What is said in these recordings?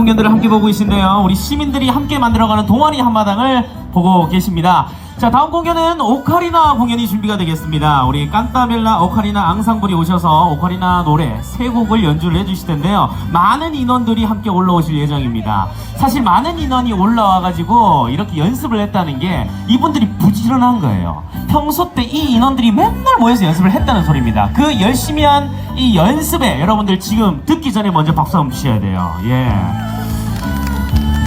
공연들을 함께 보고 계신데요. 우리 시민들이 함께 만들어가는 동아리 한마당을 보고 계십니다. 자, 다음 공연은 오카리나 공연이 준비가 되겠습니다. 우리 깐타멜라 오카리나 앙상블이 오셔서 오카리나 노래 세 곡을 연주를 해주실 텐데요. 많은 인원들이 함께 올라오실 예정입니다. 사실 많은 인원이 올라와가지고 이렇게 연습을 했다는 게 이분들이 부지런한 거예요. 평소 때 이 인원들이 맨날 모여서 연습을 했다는 소리입니다. 그 열심히 한 이 연습에 여러분들 지금 듣기 전에 먼저 박수 한번 주셔야 돼요. 예.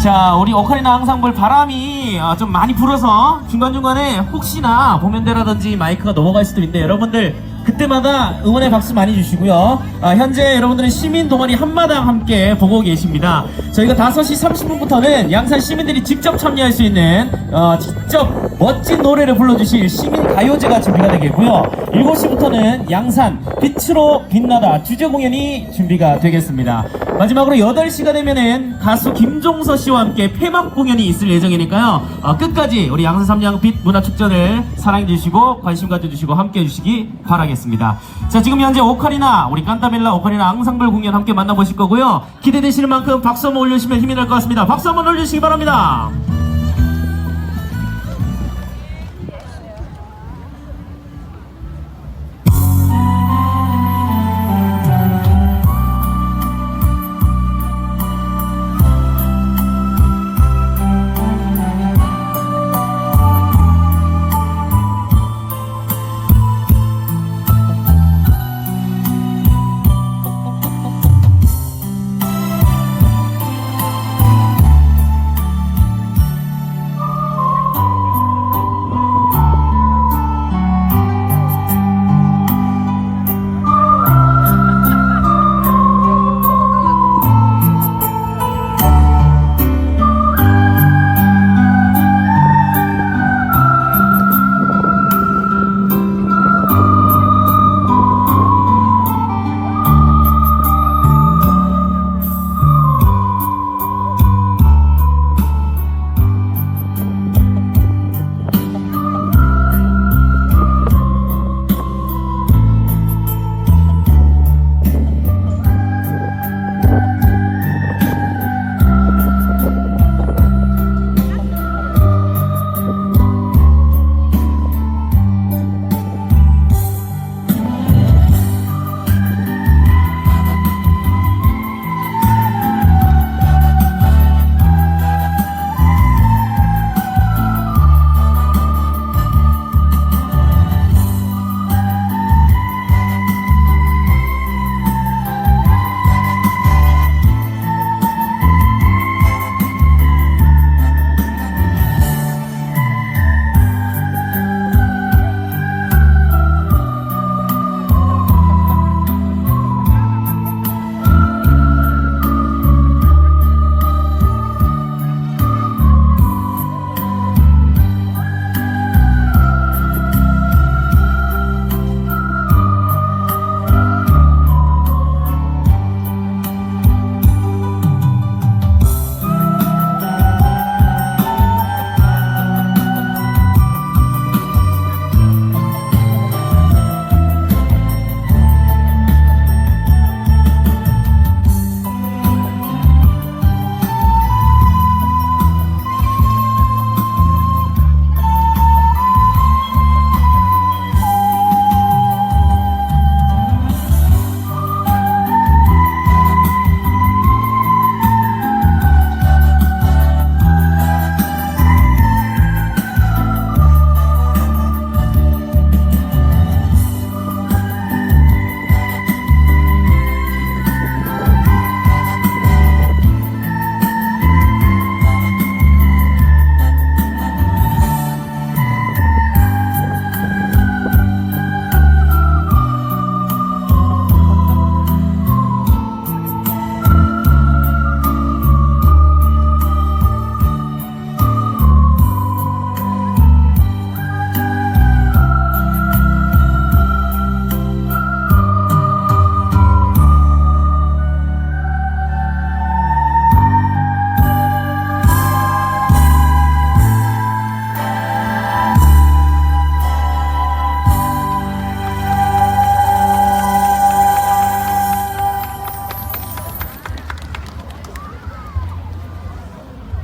자, 우리 오카리나 앙상블 바람이 어, 좀 많이 불어서 중간중간에 혹시나 보면대라든지 마이크가 넘어갈 수도 있는데 여러분들 그때마다 응원의 박수 많이 주시고요. 아, 현재 여러분들은 시민 동아리 한마당 함께 보고 계십니다. 저희가 5시 30분부터는 양산 시민들이 직접 참여할 수 있는 어, 직접 멋진 노래를 불러주실 시민 가요제가 준비가 되겠고요. 7시부터는 양산 빛으로 빛나다 주제 공연이 준비가 되겠습니다. 마지막으로 8시가 되면은 가수 김종서 씨와 함께 폐막 공연이 있을 예정이니까요. 어, 끝까지 우리 양산 삼양 빛 문화축전을 사랑해 주시고 관심 가져주시고 함께 해주시기 바라겠습니다. 자, 지금 현재 오카리나, 우리 깐타멜라 오카리나 앙상블 공연 함께 만나보실 거고요. 기대되시는 만큼 박수 한번 올려주시면 힘이 날 것 같습니다. 박수 한번 올려주시기 바랍니다.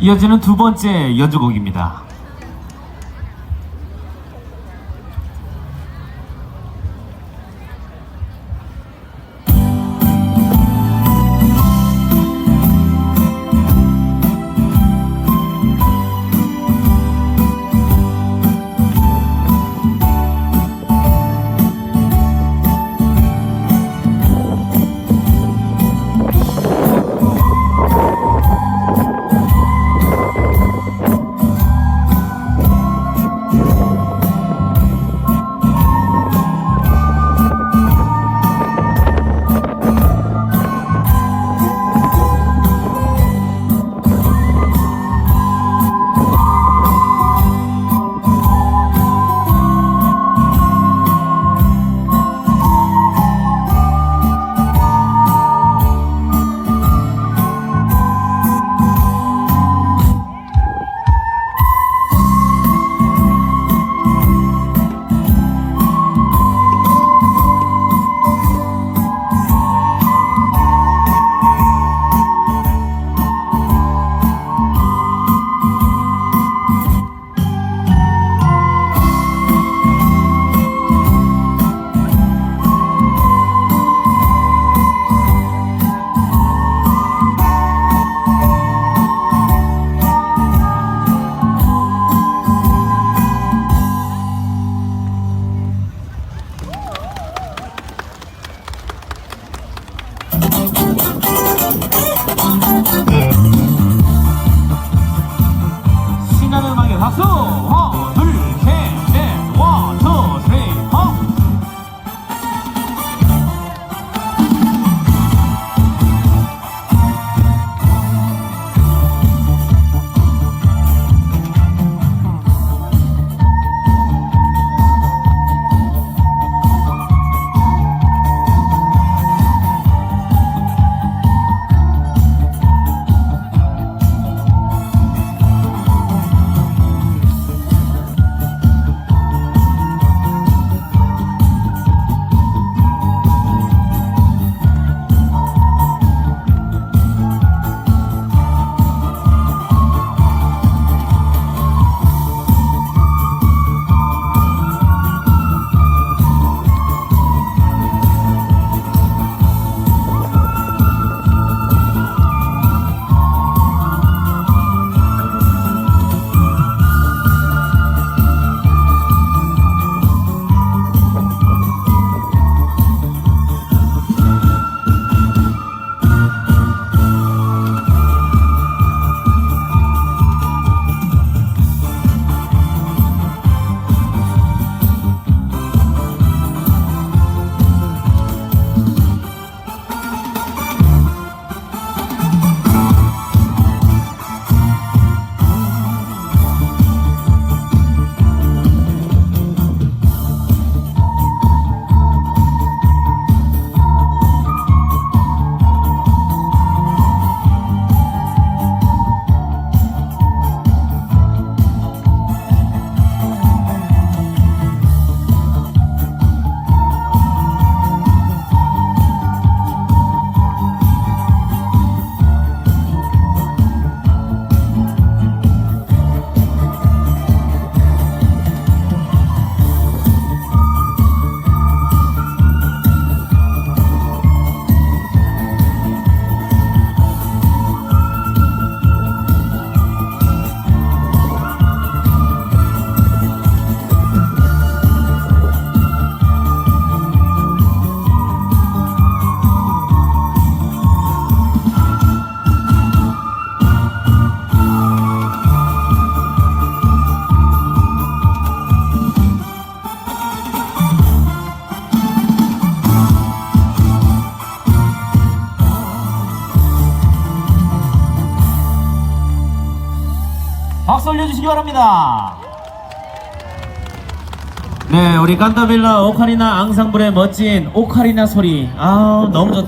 이어지는 두 번째 연주곡입니다. パパパパパ。 올려주시기 바랍니다. 네, 우리 깐다빌라 오카리나 앙상블의 멋진 오카리나 소리. 아, 너무 좋다.